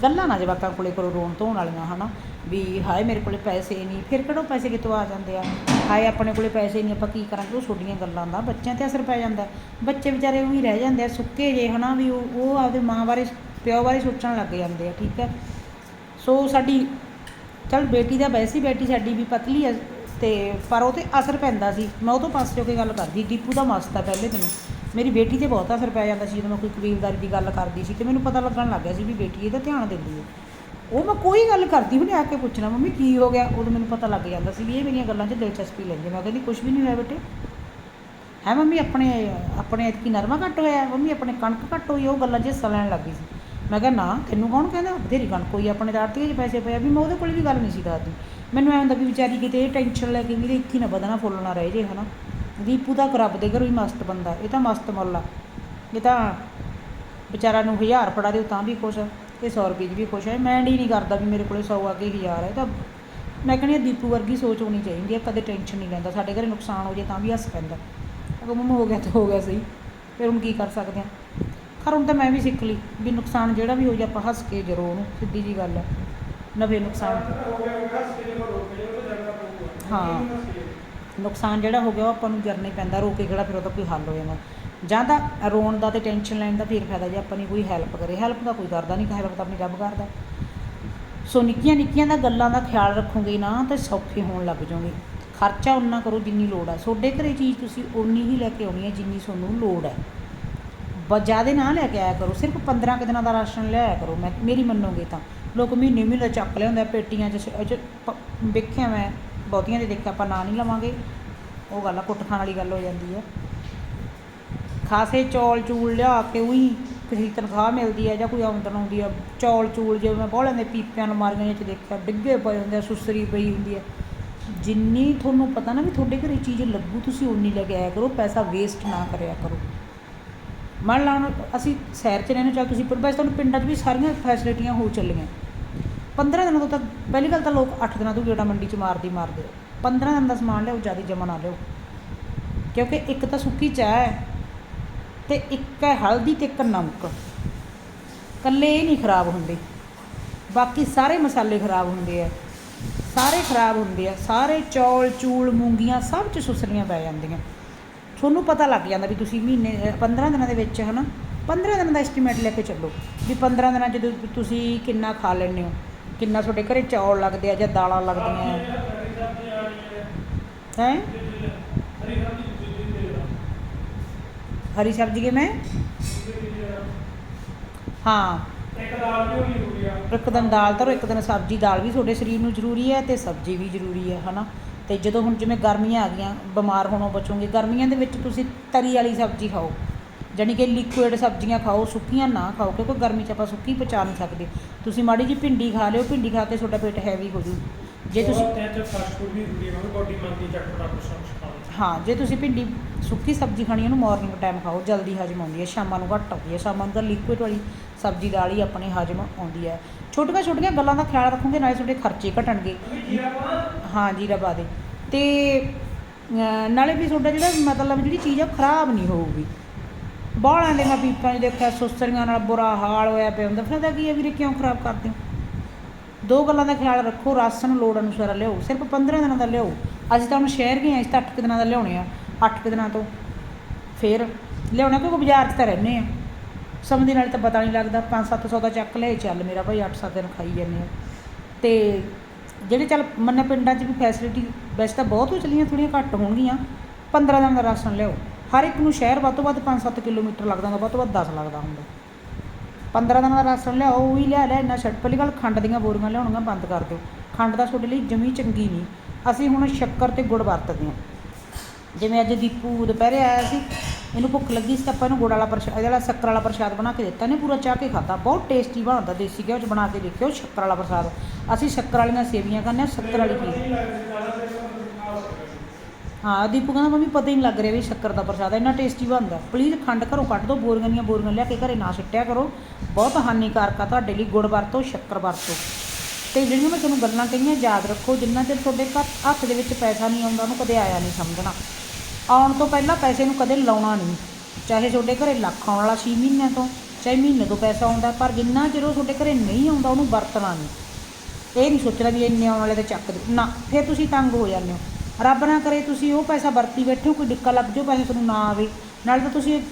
ਗੱਲਾਂ ਨਾ ਜਵਾਕਾਂ ਕੋਲੇ ਕਰੋ, ਰੋਣ ਧੋਣ ਵਾਲੀਆਂ, ਹਨਾ, ਵੀ ਹਾਏ ਮੇਰੇ ਕੋਲੇ ਪੈਸੇ ਨਹੀਂ, ਫਿਰ ਕਿਹੜੋਂ ਪੈਸੇ ਕਿਤੋਂ ਆ ਜਾਂਦੇ ਆ? ਹਾਏ, ਆਪਣੇ ਕੋਲੇ ਪੈਸੇ ਨਹੀਂ, ਆਪਾਂ ਕੀ ਕਰਾਂਗੇ? ਉਹ ਛੋਟੀਆਂ ਗੱਲਾਂ ਦਾ ਬੱਚਿਆਂ ਤੇ ਅਸਰ ਪੈ ਜਾਂਦਾ। ਬੱਚੇ ਵਿਚਾਰੇ ਉਹੀ ਰਹਿ ਜਾਂਦੇ ਆ, ਸੁੱਕੇ ਜੇ, ਹਨਾ, ਵੀ ਉਹ ਉਹ ਆਪਦੇ ਮਾਂ ਬਾਰੇ ਪਿਓ ਬਾਰੇ ਸੋਚਣ ਲੱਗ ਜਾਂਦੇ ਆ, ਠੀਕ ਹੈ? ਸੋ ਸਾਡੀ, ਚਲ ਬੇਟੀ ਦਾ ਵੈਸੇ ਬੇਟੀ ਸਾਡੀ ਵੀ ਪਤਲੀ ਹੈ ਤੇ ਪਰ ਉਹ ਤੇ ਅਸਰ ਪੈਂਦਾ ਸੀ। ਮੈਂ ਉਹ ਤੋਂ ਪਾਸੇ ਹੋ ਕੇ ਗੱਲ ਕਰਦੀ ਦੀਪੂ ਦਾ ਮਸਤ ਆ ਪਹਿਲੇ ਦਿਨੋਂ। ਮੇਰੀ ਬੇਟੀ ਤੇ ਬਹੁਤ ਅਸਰ ਪੈ ਜਾਂਦਾ ਸੀ, ਜਦੋਂ ਮੈਂ ਕੋਈ ਕਬੀਲਦਾਰੀ ਦੀ ਗੱਲ ਕਰਦੀ ਸੀ, ਤੇ ਮੈਨੂੰ ਪਤਾ ਲੱਗਣ ਲੱਗ ਗਿਆ ਸੀ ਵੀ ਬੇਟੀ ਇਹਦਾ ਧਿਆਨ ਦਿੰਦੀ ਹੈ। ਉਹ ਮੈਂ ਕੋਈ ਗੱਲ ਕਰਦੀ ਉਹਨੇ ਆ ਕੇ ਪੁੱਛਣਾ, ਮੰਮੀ, ਕੀ ਹੋ ਗਿਆ? ਉਦੋਂ ਮੈਨੂੰ ਪਤਾ ਲੱਗ ਜਾਂਦਾ ਸੀ ਵੀ ਇਹ ਮੇਰੀਆਂ ਗੱਲਾਂ 'ਚ ਦਿਲਚਸਪੀ ਲੈਂਦੀ ਮੈਂ ਕਹਿੰਦੀ ਕੁਝ ਵੀ ਨਹੀਂ ਹੋਇਆ ਬੇਟੇ? ਹੈ ਮੰਮੀ, ਆਪਣੇ ਆਪਣੇ ਐਤਕੀ ਨਰਮਾ ਘੱਟ ਹੋਇਆ ਮੰਮੀ, ਆਪਣੇ ਕਣਕ ਘੱਟ ਹੋਈ ਉਹ ਗੱਲਾਂ 'ਚ ਹਿੱਸਾ ਲੈਣ ਲੱਗ ਗਈ ਸੀ। ਮੈਂ ਕਿਹਾ, ਨਾ, ਤੈਨੂੰ ਕੌਣ ਕਹਿੰਦਾ? ਬਥੇਰੀ ਕਣਕ ਹੋਈ ਆਪਣੇ ਦਾ 'ਚ ਪੈਸੇ ਪਏ ਆ ਵੀ ਮੈਂ ਉਹਦੇ ਕੋਲ ਵੀ ਗੱਲ ਨਹੀਂ ਸੀ ਦੱਸਦੀ ਮੈਨੂੰ ਐਂ ਹੁੰਦਾ ਵੀ ਵਿਚਾਰੀ ਕਿਤੇ ਇਹ ਟੈਨਸ਼ਨ ਲੈ ਕੇ ਵੀ ਇਹਦੇ ਇੱਥੇ ਨਾ ਵਧਣਾ ਫੁੱਲਣਾ ਰਹਿ ਜੇ, ਹਨਾ? ਦੀਪੂ ਦਾ ਰੱਬ ਦੇ ਘਰੋਂ ਹੀ ਮਸਤ ਬੰਦਾ, ਇਹ ਤਾਂ ਮਸਤ ਮੁੱਲ ਆ। ਇਹ ਤਾਂ ਵਿਚਾਰਾ ਨੂੰ 1000 ਫੜਾ ਦਿਓ ਤਾਂ ਵੀ ਖੁਸ਼ ਆ, ਇਹ 100 ਰੁਪਏ 'ਚ ਵੀ ਖੁਸ਼ ਆ। ਮੈਂ ਡੀ ਨਹੀਂ ਕਰਦਾ ਵੀ ਮੇਰੇ ਕੋਲੇ 100 ਆ ਕੇ 1000 ਹੈ ਤਾਂ ਮੈਂ ਕਹਿੰਦੀ ਹਾਂ ਦੀਪੂ ਵਰਗੀ ਸੋਚ ਹੋਣੀ ਚਾਹੀਦੀ ਹੈ ਕਦੇ ਟੈਨਸ਼ਨ ਨਹੀਂ ਲੈਂਦਾ। ਸਾਡੇ ਘਰੇ ਨੁਕਸਾਨ ਹੋ ਜੇ ਤਾਂ ਵੀ ਹੱਸ ਪੈਂਦਾ। ਅਗਰ ਮੰਮਾ, ਹੋ ਗਿਆ ਤਾਂ ਹੋ ਗਿਆ ਸਹੀ, ਫਿਰ ਹੁਣ ਕੀ ਕਰ ਸਕਦੇ ਆ? ਖਰ ਹੁਣ ਤਾਂ ਮੈਂ ਵੀ ਸਿੱਖ ਲਈ, ਵੀ ਨੁਕਸਾਨ ਜਿਹੜਾ ਵੀ ਹੋ ਜਾ ਆਪਾਂ ਹੱਸ ਕੇ ਜਰੋ ਉਹਨੂੰ, ਸਿੱਧੀ ਜੀ ਗੱਲ ਹੈ ਨਵੇਂ ਨੁਕਸਾਨ। ਹਾਂ। ਨੁਕਸਾਨ ਜਿਹੜਾ ਹੋ ਗਿਆ ਉਹ ਆਪਾਂ ਨੂੰ ਜਰਨਾ ਹੀ ਪੈਂਦਾ, ਰੋ ਕੇ ਕਿਹੜਾ ਫਿਰ ਉਹਦਾ ਕੋਈ ਹੱਲ ਹੋ ਜਾਂਦਾ ਜਾਂ ਤਾਂ ਰੋਣ ਦਾ ਤੇ ਟੈਨਸ਼ਨ ਲੈਣ ਦਾ ਫਿਰ ਫਾਇਦਾ ਜੇ ਆਪਾਂ ਨੇ ਕੋਈ ਹੈਲਪ ਕਰੇ। ਹੈਲਪ ਦਾ ਕੋਈ ਕਰਦਾ ਨਹੀਂ ਹੈਲਪ ਤਾਂ ਆਪਣੀ ਰੱਬ ਕਰਦਾ। ਸੋ ਨਿੱਕੀਆਂ ਨਿੱਕੀਆਂ ਦਾ ਗੱਲਾਂ ਦਾ ਖਿਆਲ ਰੱਖੋਗੇ ਨਾ, ਤੇ ਸੌਖੇ ਹੋਣ ਲੱਗ ਜਾਓਗੇ। ਖਰਚਾ ਉਨਾ ਕਰੋ ਜਿੰਨੀ ਲੋੜ ਹੈ ਤੁਹਾਡੇ ਘਰੇ ਚੀਜ਼ ਤੁਸੀਂ ਉਨੀ ਹੀ ਲੈ ਕੇ ਆਉਣੀ ਹੈ ਜਿੰਨੀ ਤੁਹਾਨੂੰ ਲੋੜ ਹੈ ਜ਼ਿਆਦਾ ਨਾ ਲੈ ਕੇ ਆਇਆ ਕਰੋ, ਸਿਰਫ 15 ਕੁ ਦਿਨਾਂ ਦਾ ਰਾਸ਼ਨ ਲਿਆਇਆ ਕਰੋ, ਮੈਂ ਮੇਰੀ ਮੰਨੋਗੇ ਤਾਂ। ਲੋਕ ਮਹੀਨੇ ਮਹੀਨੇ ਚੱਕ ਲਿਆਉਂਦੇ ਆ, ਪੇਟੀਆਂ 'ਚ ਵੇਖਿਆ ਮੈਂ, ਬਹੁਤੀਆਂ ਦੇ ਦੇਖਿਆ, ਆਪਾਂ ਨਾ ਨਹੀਂ ਲਵਾਂਗੇ। ਉਹ ਗੱਲ ਆ, ਕੁੱਟ ਖਾਣ ਵਾਲੀ ਗੱਲ ਹੋ ਜਾਂਦੀ ਹੈ ਖਾਸੇ ਚੌਲ ਚੂਲ ਲਿਆ ਕੇ ਉਹੀ ਕਿਸੇ ਤਨਖਾਹ ਮਿਲਦੀ ਹੈ ਜਾਂ ਕੋਈ ਆਮਦਨ ਆਉਂਦੀ ਹੈ ਚੌਲ ਚੂਲ ਜਿਵੇਂ ਮੈਂ ਬਹੁਤ ਲੈਂਦੇ, ਪੀਪਿਆਂ ਅਲਮਾਰੀਆਂ 'ਚ ਦੇਖਿਆ, ਡਿੱਗੇ ਪਏ ਹੁੰਦੇ ਆ, ਸੁਸਰੀ ਪਈ ਹੁੰਦੀ ਹੈ ਜਿੰਨੀ ਤੁਹਾਨੂੰ ਪਤਾ ਨਾ ਵੀ ਤੁਹਾਡੇ ਘਰੇ ਚੀਜ਼ ਲੱਗੂ, ਤੁਸੀਂ ਉਨੀ ਲੈ ਕੇ ਆਇਆ ਕਰੋ, ਪੈਸਾ ਵੇਸਟ ਨਾ ਕਰਿਆ ਕਰੋ। ਮੰਨ ਲਾ ਅਸੀਂ ਸ਼ਹਿਰ 'ਚ ਰਹਿੰਦੇ ਚੱਲ ਤੁਸੀਂ ਪਰ ਵੈਸੇ ਤੁਹਾਨੂੰ ਪਿੰਡਾਂ 'ਚ ਵੀ ਸਾਰੀਆਂ ਫੈਸਿਲਿਟੀਆਂ ਹੋ ਚੱਲੀਆਂ। 15 ਦਿਨਾਂ ਤੋਂ ਤਾਂ ਪਹਿਲੀ ਗੱਲ ਤਾਂ ਲੋਕ 8 ਦਿਨਾਂ ਤੋਂ ਗੇੜਾ ਮੰਡੀ 'ਚ ਮਾਰਦੀ ਮਾਰਦੇ 15 ਦਿਨ ਦਾ ਸਮਾਨ ਲਿਓ ਜ਼ਿਆਦਾ ਜਮਾ ਨਾ ਲਿਓ ਕਿਉਂਕਿ ਇੱਕ ਤਾਂ ਸੁੱਕੀ ਚਾਹ ਹੈ ਤੇ ਇੱਕ ਹੈ ਹਲਦੀ ਤੇ ਇੱਕ ਨਮਕ। ਕੱਲੇ ਇਹ ਨਹੀਂ ਖਰਾਬ ਹੁੰਦੇ। ਬਾਕੀ ਸਾਰੇ ਮਸਾਲੇ ਖਰਾਬ ਹੁੰਦੇ ਆ। ਸਾਰੇ ਖਰਾਬ ਹੁੰਦੇ ਆ। ਸਾਰੇ ਚੌਲ, ਚੂਲ, ਮੂੰਗੀਆਂ ਸਭ 'ਚ ਸੁਸਰੀਆਂ ਪੈ ਜਾਂਦੀਆਂ। ਤੁਹਾਨੂੰ ਪਤਾ ਲੱਗ ਜਾਂਦਾ ਵੀ ਤੁਸੀਂ ਮਹੀਨੇ ਅ, 15 ਦਿਨਾਂ ਦੇ ਵਿੱਚ ਹਨਾ 15 ਦਿਨਾਂ ਦਾ ਐਸਟੀਮੇਟ ਲੈ ਕੇ ਚੱਲੋ ਵੀ 15 ਦਿਨਾਂ 'ਚ ਜਦੋਂ ਤੁਸੀਂ ਕਿੰਨਾ ਖਾ ਲੈਂਦੇ ਹੋ ਕਿੰਨਾ ਤੁਹਾਡੇ ਘਰੇ ਚੌਲ ਲੱਗਦੇ ਆ ਜਾਂ ਦਾਲਾਂ ਲੱਗਦੀਆਂ ਹਰੀ ਹੈ? ਹਰੀ ਸਬਜ਼ੀ ਦੂਜੀ ਦੇ ਕਿਵੇਂ? ਹਾਂ। ਇੱਕ ਦਾਲ ਵੀ ਹੋਣੀ ਜ਼ਰੂਰੀ ਆ ਇੱਕ ਦਿਨ ਦਾਲ ਧਰੋ ਇੱਕ ਦਿਨ ਸਬਜ਼ੀ ਦਾਲ ਵੀ ਤੁਹਾਡੇ ਸਰੀਰ ਨੂੰ ਜ਼ਰੂਰੀ ਹੈ ਤੇ ਸਬਜ਼ੀ ਵੀ ਜ਼ਰੂਰੀ ਹੈ ਹਨਾ? ਤੇ ਜਦੋਂ ਹੁਣ ਜਿਵੇਂ ਗਰਮੀਆਂ ਆ ਗਈਆਂ ਬਿਮਾਰ ਹੋਣੋਂ ਬਚੋਗੇ ਗਰਮੀਆਂ ਦੇ ਵਿੱਚ ਤੁਸੀਂ ਤਰੀ ਵਾਲੀ ਸਬਜ਼ੀ ਖਾਓ ਜਾਣੀ ਕਿ ਲਿਕੁਇਡ ਸਬਜ਼ੀਆਂ ਖਾਓ ਸੁੱਕੀਆਂ ਨਾ ਖਾਓ ਕਿਉਂਕਿ ਗਰਮੀ 'ਚ ਆਪਾਂ ਸੁੱਕੀ ਪਚਾ ਨਹੀਂ ਸਕਦੇ। ਤੁਸੀਂ ਮਾੜੀ ਜੀ ਭਿੰਡੀ ਖਾ ਲਿਓ ਭਿੰਡੀ ਖਾ ਕੇ ਤੁਹਾਡਾ ਪੇਟ ਹੈਵੀ ਹੋ ਜੂ। ਜੇ ਤੁਸੀਂ ਫਾਸਟ ਫੂਡ ਵੀ ਜ਼ਰੂਰੀ ਹੈ ਬੋਡੀ ਮੰਗਦੀ ਚਟਪਟਾ ਕੁਛ ਖਾਓ। ਹਾਂ ਜੇ ਤੁਸੀਂ ਭਿੰਡੀ ਸੁੱਕੀ ਸਬਜ਼ੀ ਖਾਣੀ ਉਹਨੂੰ ਮਾਰਨਿੰਗ ਟਾਈਮ ਖਾਓ ਜਲਦੀ ਹਜਮ ਆਉਂਦੀ ਹੈ ਸ਼ਾਮਾਂ ਨੂੰ ਘੱਟ ਆਉਂਦੀ ਹੈ ਸ਼ਾਮਾਂ ਨੂੰ ਤਾਂ ਲਿਕੁਇਡ ਵਾਲੀ ਸਬਜ਼ੀ ਦਾਲ ਹੀ ਆਪਣੇ ਹਜਮ ਆਉਂਦੀ ਹੈ। ਛੋਟੀਆਂ ਛੋਟੀਆਂ ਗੱਲਾਂ ਦਾ ਖਿਆਲ ਰੱਖੋਗੇ ਨਾਲੇ ਤੁਹਾਡੇ ਖਰਚੇ ਘਟਣਗੇ। ਹਾਂ ਜੀਰਾ ਪਾ ਦੇ ਤੇ ਨਾਲੇ ਵੀ ਤੁਹਾਡਾ ਜਿਹੜਾ ਮਤਲਬ ਜਿਹੜੀ ਚੀਜ਼ ਆ ਖਰਾਬ ਨਹੀਂ ਹੋਊਗੀ। ਬਾਹਲਾਂ ਦੇ ਮੈਂ ਪੀਪਾਂ 'ਚ ਦੇਖਿਆ ਸੁਸਤਰੀਆਂ ਨਾਲ ਬੁਰਾ ਹਾਲ ਹੋਇਆ ਪਿਆ ਹੁੰਦਾ। ਫਿਰ ਤਾਂ ਕੀ ਹੈ ਵੀਰੇ, ਕਿਉਂ ਖਰਾਬ ਕਰਦੇ ਹੋ? ਦੋ ਗੱਲਾਂ ਦਾ ਖਿਆਲ ਰੱਖੋ, ਰਾਸ਼ਨ ਲੋੜ ਅਨੁਸਾਰ ਲਿਆਓ। ਸਿਰਫ 15 ਦਿਨਾਂ ਦਾ ਲਿਆਓ। ਅਸੀਂ ਤਾਂ ਹੁਣ ਸ਼ਹਿਰ ਗਏ ਹਾਂ, ਅਸੀਂ ਤਾਂ 8 ਦਿਨਾਂ ਦਾ ਲਿਆਉਣੇ ਆ। 8 ਦਿਨਾਂ ਤੋਂ ਫਿਰ ਲਿਆਉਣਾ ਕਿਉਂਕਿ ਬਾਜ਼ਾਰ 'ਚ ਤਾਂ ਰਹਿੰਦੇ ਆ। ਸਮਝਦੇ ਦੇ ਨਾਲ ਤਾਂ ਪਤਾ ਨਹੀਂ ਲੱਗਦਾ। 5-700 ਦਾ ਚੱਕ ਲੈ, ਚੱਲ ਮੇਰਾ ਭਾਈ 8-7 ਦਿਨ ਖਾਈ ਜਾਂਦੇ ਆ। ਤੇ ਜਿਹੜੇ ਚੱਲ ਮੰਨੇ ਪਿੰਡਾਂ 'ਚ ਵੀ ਫੈਸਿਲਿਟੀ ਵੈਸੇ ਤਾਂ ਬਹੁਤ ਹੋ ਚਲੀਆਂ ਥੋੜ੍ਹੀਆਂ ਘੱਟ ਹੋਣਗੀਆਂ 15 ਦਿਨ ਦਾ ਰਾਸ਼ਨ ਲਿਆਓ। ਹਰ ਇੱਕ ਨੂੰ ਸ਼ਹਿਰ ਵੱਧ ਤੋਂ ਵੱਧ 5-7 ਕਿਲੋਮੀਟਰ ਲੱਗਦਾ ਹੁੰਦਾ, ਵੱਧ ਤੋਂ ਵੱਧ 10 ਲੱਗਦਾ ਹੁੰਦਾ। 15 ਦਿਨ ਦਾ ਰਾਸ਼ਨ ਲਿਆਓ, ਉਹ ਵੀ ਲਿਆ ਲਿਆ, ਇੰਨਾ ਛੱਡ, ਪਹਿਲੀ ਗੱਲ ਖੰਡ ਦੀਆਂ ਬੋਰੀਆਂ ਲਿਆਉਣੀਆਂ ਬੰਦ ਕਰ ਦਿਓ। ਖੰਡ ਦਾ ਤੁਹਾਡੇ ਲਈ ਜਮੀ ਚੰਗੀ ਨਹੀਂ। ਅਸੀਂ ਹੁਣ ਸ਼ੱਕਰ ਤੇ ਗੁੜ ਵਰਤਦੇ ਹਾਂ। ਜਿਵੇਂ ਅੱਜ ਦੀਪੂ ਦੁਪਹਿਰੇ ਆਇਆ ਸੀ ਇਹਨੂੰ ਭੁੱਖ ਲੱਗੀ ਸੀ ਤਾਂ ਆਪਾਂ ਇਹਨੂੰ ਗੁੜ ਵਾਲਾ ਪ੍ਰਸ਼ਾਦ ਇਹਦੇ ਵਾਲਾ ਸ਼ੱਕਰ ਵਾਲਾ ਪ੍ਰਸ਼ਾਦ ਬਣਾ ਕੇ ਦਿੱਤਾ। ਨੇ ਪੂਰਾ ਚਾਹ ਕੇ ਖਾਦਾ ਬਹੁਤ ਟੇਸਟੀ ਬਣਦਾ ਦੇਸੀ ਘਿਓ ਚ ਬਣਾ ਕੇ ਦੇਖਿਓ, ਸ਼ੱਕਰ ਵਾਲਾ ਪ੍ਰਸ਼ਾਦ। ਅਸੀਂ ਸ਼ੱਕਰ ਵਾਲੀਆਂ ਸੇਵੀਆਂ ਖਾਂਦੇ ਹਾਂ, ਸ਼ੱਕਰ ਵਾਲੀ ਕੀ? ਹਾਂ, ਦੀਪੂ ਕਹਿੰਦਾ, ਮੰਮੀ, ਪਤਾ ਹੀ ਨਹੀਂ ਲੱਗ ਰਿਹਾ ਵੀ ਸ਼ੱਕਰ ਦਾ ਪ੍ਰਸ਼ਾਦ ਇੰਨਾ ਟੇਸਟੀ ਬਣਦਾ। ਪਲੀਜ਼ ਖੰਡ ਘਰੋਂ ਕੱਢ ਦਿਓ ਬੋਰੀਆਂ ਦੀਆਂ ਬੋਰੀਆਂ ਲਿਆ ਕੇ ਘਰੇ ਨਾ ਸਿੱਟਿਆ ਕਰੋ। ਬਹੁਤ ਹਾਨੀਕਾਰਕ ਆ ਤੁਹਾਡੇ ਲਈ ਗੁੜ ਵਰਤੋ, ਸ਼ੱਕਰ ਵਰਤੋ। ਤੇ ਜਿਹੜੀਆਂ ਮੈਂ ਤੁਹਾਨੂੰ ਗੱਲਾਂ ਕਹੀਆਂ, ਯਾਦ ਰੱਖੋ, ਜਿੰਨਾ ਚਿਰ ਤੁਹਾਡੇ ਘੱਟ- ਹੱਥ ਦੇ ਵਿੱਚ ਪੈਸਾ ਨਹੀਂ ਆਉਂਦਾ, ਉਹਨੂੰ ਕਦੇ ਆਇਆ ਨਹੀਂ ਸਮਝਣਾ। ਆਉਣ ਤੋਂ ਪਹਿਲਾਂ ਪੈਸੇ ਨੂੰ ਕਦੇ ਲਾਉਣਾ ਨਹੀਂ। ਚਾਹੇ ਤੁਹਾਡੇ ਘਰੇ ਲੱਖ ਆਉਣ ਵਾਲਾ 6 ਮਹੀਨਿਆਂ ਤੋਂ, ਚਾਹੇ ਮਹੀਨੇ ਤੋਂ ਪੈਸਾ ਆਉਂਦਾ, ਪਰ ਜਿੰਨਾ ਚਿਰ ਉਹ ਤੁਹਾਡੇ ਘਰੇ ਨਹੀਂ ਆਉਂਦਾ, ਉਹਨੂੰ ਵਰਤਣਾ ਨਹੀਂ। ਇਹ ਨਹੀਂ ਸੋਚਣਾ ਵੀ ਇੰਨੇ ਆਉਣ ਵਾਲੇ ਤੇ ਚੱਕ ਦੇ। ਨਾ, ਫਿਰ ਤੁਸੀਂ ਤੰਗ ਹੋ ਜਾਂਦੇ ਹੋ। ਰੱਬ ਨਾ ਕਰੇ ਤੁਸੀਂ ਉਹ ਪੈਸਾ ਵਰਤੀ ਬੈਠੇ ਹੋ, ਕੋਈ ਡਿੱਕਾ ਲੱਗ ਜਾਓ, ਪੈਸੇ ਤੁਹਾਨੂੰ ਨਾ ਆਵੇ। ਨਾਲੇ ਤਾਂ ਤੁਸੀਂ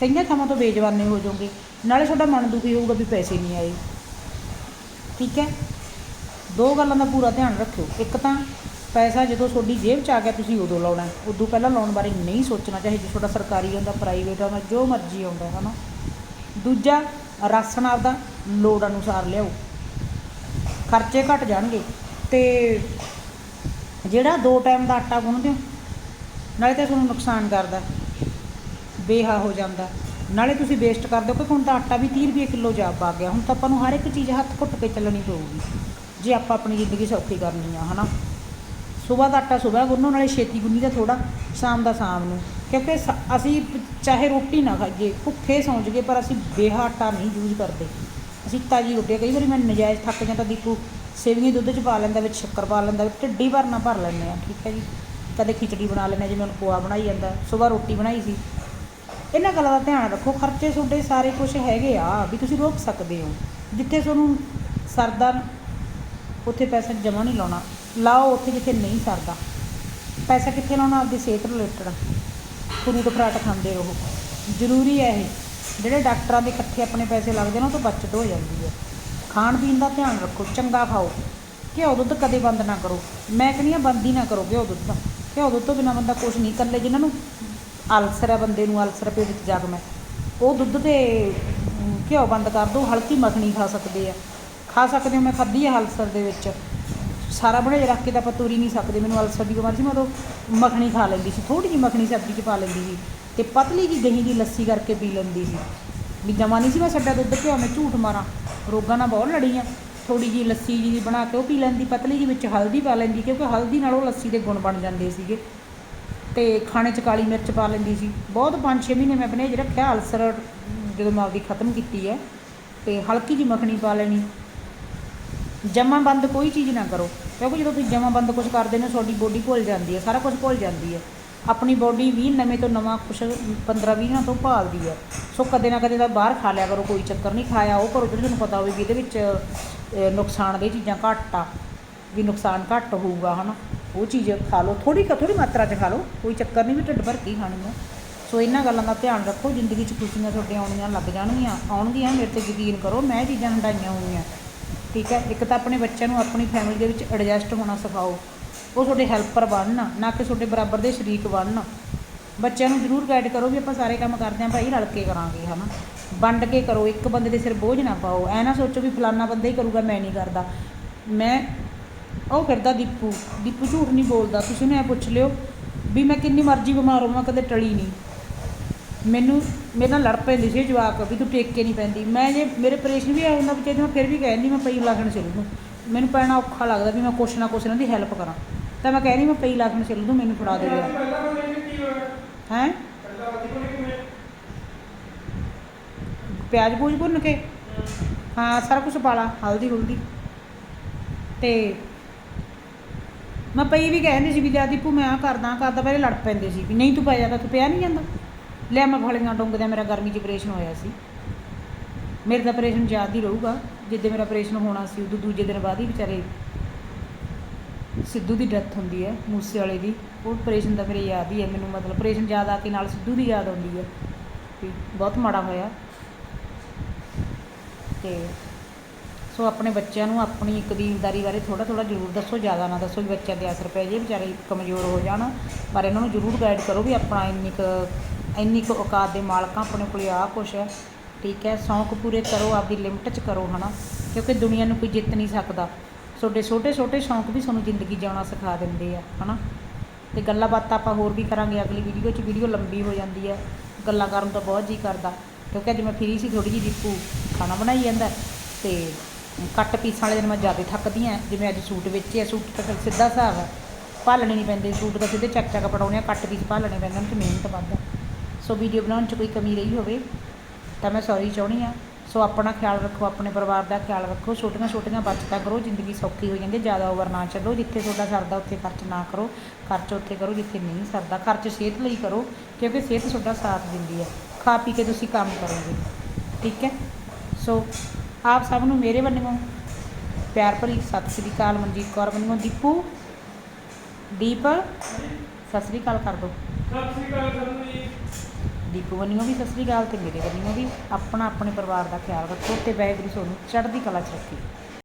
ਕਈਆਂ ਥਾਵਾਂ ਤੋਂ ਬੇਜਵਾਨੇ ਹੋ ਜਾਓਗੇ। ਨਾਲੇ ਤੁਹਾਡਾ ਮਨ ਦੁਖੀ ਹੋਊਗਾ ਵੀ ਪੈਸੇ ਨਹੀਂ ਆਏ। ਠੀਕ ਹੈ? ਦੋ ਗੱਲਾਂ ਦਾ ਪੂਰਾ ਧਿਆਨ ਰੱਖਿਓ। ਇੱਕ ਤਾਂ ਪੈਸਾ ਜਦੋਂ ਤੁਹਾਡੀ ਜੇਬ 'ਚ ਆ ਗਿਆ ਤੁਸੀਂ ਉਦੋਂ ਲਾਉਣਾ ਉਦੋਂ ਪਹਿਲਾਂ ਲਾਉਣ ਬਾਰੇ ਨਹੀਂ ਸੋਚਣਾ ਚਾਹੇ ਜੇ ਤੁਹਾਡਾ ਸਰਕਾਰੀ ਆਉਂਦਾ ਪ੍ਰਾਈਵੇਟ ਆਉਂਦਾ, ਜੋ ਮਰਜ਼ੀ ਆਉਂਦਾ ਹੈ ਨਾ ਦੂਜਾ, ਰਾਸ਼ਨ ਆਪਦਾ ਲੋੜ ਅਨੁਸਾਰ ਲਿਆਓ। ਖਰਚੇ ਘਟ ਜਾਣਗੇ ਤੇ ਜਿਹੜਾ ਦੋ ਟਾਈਮ ਦਾ ਆਟਾ ਗੁੰਨਦੇ ਹੋ, ਨਾਲੇ ਤਾਂ ਤੁਹਾਨੂੰ ਨੁਕਸਾਨ ਕਰਦਾ ਬੇਹਾ ਹੋ ਜਾਂਦਾ ਨਾਲੇ ਤੁਸੀਂ ਵੇਸਟ ਕਰਦੇ ਹੋ ਕਿ ਹੁਣ ਤਾਂ ਆਟਾ ਵੀ 30 ਰੁਪਏ ਕਿਲੋ ਜਾ ਪਾ ਗਿਆ। ਹੁਣ ਤਾਂ ਆਪਾਂ ਨੂੰ ਹਰ ਇੱਕ ਚੀਜ਼ ਹੱਥ ਘੁੱਟ ਕੇ ਚੱਲਣੀ ਪਊਗੀ। ਜੇ ਆਪਾਂ ਆਪਣੀ ਜ਼ਿੰਦਗੀ ਸੌਖੀ ਕਰਨੀ ਆ, ਹਨਾ? ਸਵੇਰ ਦਾ ਆਟਾ ਸਵੇਰ ਗੁੰਨੋ ਨਾਲੇ ਛੇਤੀ ਗੁੰਨੀ ਦਾ ਥੋੜਾ ਸ਼ਾਮ ਦਾ ਸ਼ਾਮ ਨੂੰ। ਕਿਉਂਕਿ ਸ- ਅਸੀਂ ਚਾਹੇ ਰੋਟੀ ਨਾ ਖਾਈਏ ਭੁੱਖੇ ਸੌਂ ਜਾਈਏ ਪਰ ਅਸੀਂ ਬੇਹਾ ਆਟਾ ਨਹੀਂ ਯੂਜ਼ ਕਰਦੇ। ਅਸੀਂ ਤਾਜੀ ਰੋਟੀ ਕਈ ਵਾਰੀ ਮੈਂ ਨਜਾਇਜ਼ ਥੱਕ ਜਾਂ ਤਾਂ ਦੀਪੂ ਸੇਵੀਆਂ ਦੁੱਧ 'ਚ ਪਾ ਲੈਂਦਾ ਵਿੱਚ ਸ਼ੱਕਰ ਪਾ ਲੈਂਦਾ ਵਿੱਚ ਢਿੱਡੀ ਭਰਨਾ ਭਰ ਲੈਂਦੇ ਆ ਠੀਕ ਹੈ ਜੀ। ਕਦੇ ਖਿਚੜੀ ਬਣਾ ਲੈਂਦੇ ਹਾਂ, ਜਿਵੇਂ ਹੁਣ ਪੋਹਾ ਬਣਾਈ ਜਾਂਦਾ ਸਵੇਰ ਰੋਟੀ ਬਣਾਈ ਸੀ। ਇਹਨਾਂ ਗੱਲਾਂ ਦਾ ਧਿਆਨ ਰੱਖੋ ਖਰਚੇ ਤੁਹਾਡੇ ਸਾਰੇ ਕੁਝ ਹੈਗੇ ਆ ਵੀ ਤੁਸੀਂ ਰੋਕ ਸਕਦੇ ਹੋ। ਜਿੱਥੇ ਤੁਹਾਨੂੰ ਸਰਦਾ ਉੱਥੇ ਪੈਸਾ ਜਮ੍ਹਾਂ ਨਹੀਂ ਲਾਉਣਾ। ਲਾਓ, ਉੱਥੇ ਜਿੱਥੇ ਨਹੀਂ ਸਰਦਾ। ਪੈਸਾ ਕਿੱਥੇ ਲਾਉਣਾ, ਆਪਦੀ ਸਿਹਤ ਰਿਲੇਟਡ ਫਰੂਟ ਫਰਾਟ ਖਾਂਦੇ ਰਹੋ। ਜ਼ਰੂਰੀ ਹੈ ਇਹ। ਜਿਹੜੇ ਡਾਕਟਰਾਂ ਦੇ ਇਕੱਠੇ ਆਪਣੇ ਪੈਸੇ ਲੱਗਦੇ ਨੇ, ਉਹ ਤੋਂ ਬਚਤ ਹੋ ਜਾਂਦੀ ਹੈ ਖਾਣ ਪੀਣ ਦਾ ਧਿਆਨ ਰੱਖੋ, ਚੰਗਾ ਖਾਓ। ਘਿਓ ਦੁੱਧ ਕਦੇ ਬੰਦ ਨਾ ਕਰੋ। ਮੈਂ ਕਹਿੰਦੀ ਹਾਂ, ਬੰਦ ਹੀ ਨਾ ਕਰੋ ਘਿਓ ਦੁੱਧ ਘਿਓ ਦੁੱਧ ਤੋਂ ਬਿਨਾਂ ਬੰਦਾ ਕੁਝ ਨਹੀਂ ਇਕੱਲੇ ਜਿਨ੍ਹਾਂ ਨੂੰ ਅਲਸਰ ਹੈ ਬੰਦੇ ਨੂੰ ਅਲਸਰ ਪੇਟ ਵਿੱਚ ਜਾਗ ਮੈਂ। ਉਹ ਦੁੱਧ ਤੇ ਘਿਓ ਬੰਦ ਕਰ ਦਿਓ ਹਲਕੀ ਮੱਖਣੀ ਖਾ ਸਕਦੇ ਆ। ਖਾ ਸਕਦੇ ਹੋ, ਮੈਂ ਖਾਧੀ ਹੈ ਅਲਸਰ ਦੇ ਵਿੱਚ। ਸਾਰਾ ਬਣਾਈ ਰੱਖ ਕੇ ਤਾਂ ਆਪਾਂ ਤੋਰੀ ਨਹੀਂ ਸਕਦੇ। ਮੈਨੂੰ ਅਲਸਰ ਦੀ ਬਿਮਾਰੀ ਸੀ ਮੈਂ ਉਦੋਂ ਮੱਖਣੀ ਖਾ ਲੈਂਦੀ ਸੀ ਥੋੜੀ ਜਿਹੀ ਮੱਖਣੀ ਸਬਜ਼ੀ 'ਚ ਪਾ ਲੈਂਦੀ ਸੀ ਤੇ ਪਤਲੀ ਜਿਹੀ ਦਹੀਂ ਦੀ ਲੱਸੀ ਕਰਕੇ ਪੀ ਲੈਂਦੀ ਸੀ। ਵੀ ਜਮਾ ਨਹੀਂ ਸੀ ਮੈਂ ਛੱਡਿਆ ਦੁੱਧ ਘਿਓ, ਮੈਂ ਝੂਠ ਮਾਰਾਂ। ਰੋਗਾਂ ਨਾਲ ਬਹੁਤ ਲੜੀ ਆ ਥੋੜੀ ਜਿਹੀ ਲੱਸੀ ਜੀ ਬਣਾ ਕੇ ਉਹ ਪੀ ਲੈਂਦੀ, ਪਤਲੀ ਜਿਹੀ ਵਿੱਚ ਹਲਦੀ ਪਾ ਲੈਂਦੀ ਕਿਉਂਕਿ ਹਲਦੀ ਨਾਲ ਉਹ ਲੱਸੀ ਦੇ ਗੁਣ ਬਣ ਜਾਂਦੇ ਸੀਗੇ। ਤੇ ਖਾਣੇ 'ਚ ਕਾਲੀ ਮਿਰਚ ਪਾ ਲੈਂਦੀ ਸੀ। ਬਹੁਤ 5-6 ਮਹੀਨੇ ਮੈਂ ਪਰਹੇਜ਼ ਰੱਖਿਆ, ਅਲਸਰ ਜਦੋਂ ਮੈਂ ਆਪਦੀ ਖਤਮ ਕੀਤੀ ਹੈ, ਤੇ ਹਲਕੀ ਜਿਹੀ ਮੱਖਣੀ ਪਾ ਲੈਣੀ। ਜਮਾ ਬੰਦ ਕੋਈ ਚੀਜ਼ ਨਾ ਕਰੋ। ਕਿਉਂਕਿ ਜਦੋਂ ਤੁਸੀਂ ਜਮਾ ਬੰਦ ਕੁਝ ਕਰਦੇ ਨੇ, ਤੁਹਾਡੀ ਬੋਡੀ ਭੁੱਲ ਜਾਂਦੀ ਹੈ, ਸਾਰਾ ਕੁਝ ਭੁੱਲ ਜਾਂਦੀ ਹੈ। ਆਪਣੀ ਬੋਡੀ ਵੀ ਨਵੇਂ ਤੋਂ ਨਵਾਂ ਕੁਛ 15 20 ਤੋਂ ਭਾਲਦੀ ਹੈ। ਸੋ ਕਦੇ ਨਾ ਕਦੇ ਤਾਂ ਬਾਹਰ ਖਾ ਲਿਆ ਕਰੋ, ਕੋਈ ਚੱਕਰ ਨਹੀਂ, ਖਾਇਆ ਉਹ ਕਰੋ, ਜਿਹੜੀ ਤੁਹਾਨੂੰ ਪਤਾ ਹੋਵੇ ਵੀ ਇਹਦੇ ਵਿੱਚ ਨੁਕਸਾਨ ਦੇ ਚੀਜ਼ਾਂ ਘੱਟ ਆ, ਵੀ ਨੁਕਸਾਨ ਘੱਟ ਹੋਊਗਾ, ਹਨਾ। ਉਹ ਚੀਜ਼ ਖਾ ਲਓ ਥੋੜੀ ਥੋੜੀ ਮਾਤਰਾ 'ਚ ਖਾ ਲਓ, ਕੋਈ ਚੱਕਰ ਨਹੀਂ ਵੀ ਢਿੱਡ ਭਰ ਕੇ ਖਾਣੀ ਹੈ। ਸੋ ਇਹਨਾਂ ਗੱਲਾਂ ਦਾ ਧਿਆਨ ਰੱਖੋ, ਜ਼ਿੰਦਗੀ 'ਚ ਖੁਸ਼ੀਆਂ ਤੁਹਾਡੇ ਆਉਣੀਆਂ ਲੱਗ ਜਾਣਗੀਆਂ, ਆਉਣਗੀਆਂ, ਮੇਰੇ ਤੇ ਯਕੀਨ ਕਰੋ, ਮੈਂ ਇਹ ਚੀਜ਼ਾਂ ਹੰਡਾਈਆਂ ਹੋਈਆਂ। ਠੀਕ ਹੈ? ਇੱਕ ਤਾਂ ਆਪਣੇ ਬੱਚਿਆਂ ਨੂੰ ਆਪਣੀ ਫੈਮਿਲੀ ਦੇ ਵਿੱਚ ਐਡਜਸਟ ਹੋਣਾ ਸਿਖਾਓ। ਉਹ ਤੁਹਾਡੇ ਹੈਲਪਰ ਬਣਨ, ਨਾ ਕਿ ਤੁਹਾਡੇ ਬਰਾਬਰ ਦੇ ਸ਼ਰੀਕ ਬਣਨ। ਬੱਚਿਆਂ ਨੂੰ ਜ਼ਰੂਰ ਗਾਈਡ ਕਰੋ ਵੀ ਆਪਾਂ ਸਾਰੇ ਕੰਮ ਕਰਦੇ ਆਂ ਭਾਈ ਰਲ ਕੇ ਕਰਾਂਗੇ, ਹਨਾ? ਵੰਡ ਕੇ ਕਰੋ, ਇੱਕ ਬੰਦੇ ਦੇ ਸਿਰ ਬੋਝ ਨਾ ਪਾਓ। ਐ ਨਾ ਸੋਚੋ ਵੀ ਫਲਾਨਾ ਬੰਦਾ ਹੀ ਕਰੂਗਾ, ਮੈਂ ਨਹੀਂ ਕਰਦਾ। ਮੈਂ, ਉਹ ਫਿਰਦਾ ਦੀਪੂ। ਦੀਪੂ ਝੂਠ ਨਹੀਂ ਬੋਲਦਾ। ਤੁਸੀਂ ਉਹਨੂੰ ਐ ਪੁੱਛ ਲਿਓ ਵੀ ਮੈਂ ਕਿੰਨੀ ਮਰਜ਼ੀ ਬਿਮਾਰ ਹੋਵਾਂ, ਕਦੇ ਟਲੀ ਨਹੀਂ। ਮੈਨੂੰ ਮੇਰੇ ਨਾਲ ਲੜ ਪੈਂਦੀ ਸੀ ਜਵਾਕ ਵੀ ਤੂੰ ਟੇਕ ਕੇ ਨਹੀਂ ਪੈਂਦੀ। ਮੈਂ ਜੇ ਮੇਰੇ ਆਪਰੇਸ਼ਨ ਵੀ ਆਉਂਦਾ ਵਿੱਚ ਮੈਂ ਫਿਰ ਵੀ ਕਹਿੰਦੀ ਮੈਂ ਪਈ ਲਾਖਣ ਚੱਲ ਦੂੰ ਮੈਨੂੰ ਪੈਣਾ ਔਖਾ ਲੱਗਦਾ ਵੀ ਮੈਂ ਕੁਛ ਨਾ ਕੁਛ ਇਹਨਾਂ ਦੀ ਹੈਲਪ ਕਰਾਂ। ਤਾਂ ਮੈਂ ਕਹਿੰਦੀ ਮੈਂ ਪਈ ਲਾਖਣ ਚੱਲ ਦੂੰ ਮੈਨੂੰ ਫੜਾ ਦੇ। ਉਹਨੇ ਹੈ? ਪਿਆਜ਼ ਪੂਜ ਭੁੰਨ ਕੇ? ਹਾਂ। ਸਾਰਾ ਕੁਝ ਪਾ ਲਾ ਹਲਦੀ ਹੁਲਦੀ। ਤੇ ਮੈਂ ਪਈ ਵੀ ਕਹਿੰਦੀ ਸੀ ਵੀ ਲਿਆ ਦੀਪੂ ਮੈਂ ਆ ਕਰਦਾ ਕਰਦਾ। ਪਹਿਲੇ ਲੜ ਪੈਂਦੇ ਸੀ ਵੀ ਨਹੀਂ ਤੂੰ ਪੈ ਜਾਂਦਾ ਤੂੰ ਪਿਆ ਨਹੀਂ ਜਾਂਦਾ। ਲਿਆ ਮੈਂ ਫਲੀਆਂ ਡੁੰਗਦਿਆਂ ਮੇਰਾ ਗਰਮੀ 'ਚ ਆਪਰੇਸ਼ਨ ਹੋਇਆ ਸੀ। ਮੇਰੇ ਤਾਂ ਆਪਰੇਸ਼ਨ ਯਾਦ ਹੀ ਰਹੂਗਾ, ਜਿੱਦੇ ਮੇਰਾ ਆਪਰੇਸ਼ਨ ਹੋਣਾ ਸੀ, ਉਦੋਂ ਦੂਜੇ ਦਿਨ ਬਾਅਦ ਹੀ ਵਿਚਾਰੇ ਸਿੱਧੂ ਦੀ ਡੈਥ ਹੁੰਦੀ ਹੈ, ਮੂਸੇ ਵਾਲੇ ਦੀ। ਉਹ ਆਪਰੇਸ਼ਨ ਦਾ ਮੇਰੇ ਯਾਦ ਹੀ ਹੈ ਮੈਨੂੰ, ਮਤਲਬ ਆਪਰੇਸ਼ਨ ਯਾਦ ਆ ਕੇ ਨਾਲ ਸਿੱਧੂ ਦੀ ਯਾਦ ਆਉਂਦੀ ਹੈ। ਵੀ ਬਹੁਤ ਮਾੜਾ ਹੋਇਆ। ਤੇ ਸੋ ਆਪਣੇ ਬੱਚਿਆਂ ਨੂੰ ਆਪਣੀ ਕਦੀਮਦਾਰੀ ਬਾਰੇ ਥੋੜਾ ਥੋੜਾ ਜ਼ਰੂਰ ਦੱਸੋ, ਜ਼ਿਆਦਾ ਨਾ ਦੱਸੋ ਵੀ ਬੱਚਿਆਂ ਦੇ ਅਸਰ ਪੈ ਜੇ, ਵਿਚਾਰੇ ਕਮਜ਼ੋਰ ਹੋ ਜਾਣ। ਪਰ ਇਹਨਾਂ ਨੂੰ ਜ਼ਰੂਰ ਗਾਈਡ ਕਰੋ ਵੀ ਆਪਣਾ ਇੰਨੀ ਕੁ ਇੰਨੀ ਕੁ ਔਕਾਤ ਦੇ ਮਾਲਕਾਂ ਆਪਣੇ ਕੋਲੇ ਆ ਕੁਛ ਹੈ, ਠੀਕ ਹੈ, ਸ਼ੌਂਕ ਪੂਰੇ ਕਰੋ, ਆਪਦੀ ਲਿਮਟ 'ਚ ਕਰੋ, ਹਨਾ, ਕਿਉਂਕਿ ਦੁਨੀਆ ਨੂੰ ਕੋਈ ਜਿੱਤ ਨਹੀਂ ਸਕਦਾ। ਤੁਹਾਡੇ ਛੋਟੇ ਛੋਟੇ ਸ਼ੌਂਕ ਵੀ ਤੁਹਾਨੂੰ ਜ਼ਿੰਦਗੀ ਜਿਉਣਾ ਸਿਖਾ ਦਿੰਦੇ ਆ, ਹਨਾ। ਤੇ ਗੱਲਾਂ ਬਾਤਾਂ ਆਪਾਂ ਹੋਰ ਵੀ ਕਰਾਂਗੇ, ਅਗਲੀ ਵੀਡੀਓ 'ਚ ਵੀਡੀਓ ਲੰਬੀ ਹੋ ਜਾਂਦੀ ਹੈ, ਗੱਲਾਂ ਕਰਨ ਦਾ ਬਹੁਤ ਜੀ ਕਰਦਾ, ਕਿਉਂਕਿ ਅੱਜ ਮੈਂ ਫਰੀ ਸੀ ਥੋੜੀ ਜਿਹੀ ਦੀਪੂ ਖਾਣਾ ਬਣਾਈ ਜਾਂਦਾ, ਤੇ ਕੱਟ ਪੀਸਾਂ ਵਾਲੇ ਦਿਨ ਮੈਂ ਜ਼ਿਆਦਾ ਥੱਕਦੀ ਆ ਜਿਵੇਂ ਅੱਜ ਸੂਟ ਵੇਚੇ ਆ, ਸੂਟ ਤਾਂ ਫਿਰ ਸਿੱਧਾ ਹਿਸਾਬ ਹੈ, ਭਾਲਣੇ ਨਹੀਂ ਪੈਂਦੇ, ਸੂਟ ਦਾ ਸਿੱਧੇ ਚੱਕ ਚੱਕ ਪੜਾਉਣੇ ਆ ਕੱਟ ਪੀਸ ਭਾਲਣੇ ਪੈਂਦੇ ਉਹਨਾਂ 'ਚ ਮਿਹਨਤ ਵੱਧ ਸੋ ਵੀਡੀਓ ਬਣਾਉਣ 'ਚ ਕੋਈ ਕਮੀ ਰਹੀ ਹੋਵੇ, ਤਾਂ ਮੈਂ ਸੌਰੀ ਚਾਹੁੰਦੀ ਆ ਸੋ ਆਪਣਾ ਖਿਆਲ ਰੱਖੋ, ਆਪਣੇ ਪਰਿਵਾਰ ਦਾ ਖਿਆਲ ਰੱਖੋ। ਛੋਟੀਆਂ ਛੋਟੀਆਂ ਬਚਤਾਂ ਕਰੋ, ਜ਼ਿੰਦਗੀ ਸੌਖੀ ਹੋ ਜਾਂਦੀ ਜ਼ਿਆਦਾ ਓਵਰ ਨਾ ਚੱਲੋ, ਜਿੱਥੇ ਤੁਹਾਡਾ ਸਰਦਾ, ਉੱਥੇ ਖਰਚ ਨਾ ਕਰੋ। ਖਰਚ ਉੱਥੇ ਕਰੋ, ਜਿੱਥੇ ਨਹੀਂ ਸਰਦਾ। ਖਰਚ ਸਿਹਤ ਲਈ ਕਰੋ, ਕਿਉਂਕਿ ਸਿਹਤ ਤੁਹਾਡਾ ਸਾਥ ਦਿੰਦੀ ਹੈ। ਖਾ ਪੀ ਕੇ ਤੁਸੀਂ ਕੰਮ ਕਰੋਗੇ। ਠੀਕ ਹੈ? ਸੋ ਆਪ ਸਭ ਨੂੰ ਮੇਰੇ ਵੱਲੋਂ ਪਿਆਰ ਭਰੀ ਸਤਿ ਸ੍ਰੀ ਅਕਾਲ। ਮਨਜੀਤ ਕੌਰ ਵੱਲੋਂ ਦੀਪੂ, ਦੀਪ, ਸਤਿ ਸ੍ਰੀ ਅਕਾਲ ਕਰ ਦਿਓ। ਸਤਿ ਸ੍ਰੀ ਅਕਾਲ ਕਰਨ ਜੀ ਦੀਪੂ ਵੱਲੋਂ ਵੀ, ਸਤਿ ਸ੍ਰੀ ਅਕਾਲ, ਤੇ ਮੇਰੇ ਵੱਲੋਂ ਵੀ ਆਪਣਾ ਆਪਣੇ ਪਰਿਵਾਰ ਦਾ ਖਿਆਲ ਰੱਖੋ ਤੇ ਵਾਹਿਗੁਰੂ ਤੁਹਾਨੂੰ ਚੜ੍ਹਦੀ ਕਲਾ ਚ ਰੱਖੇ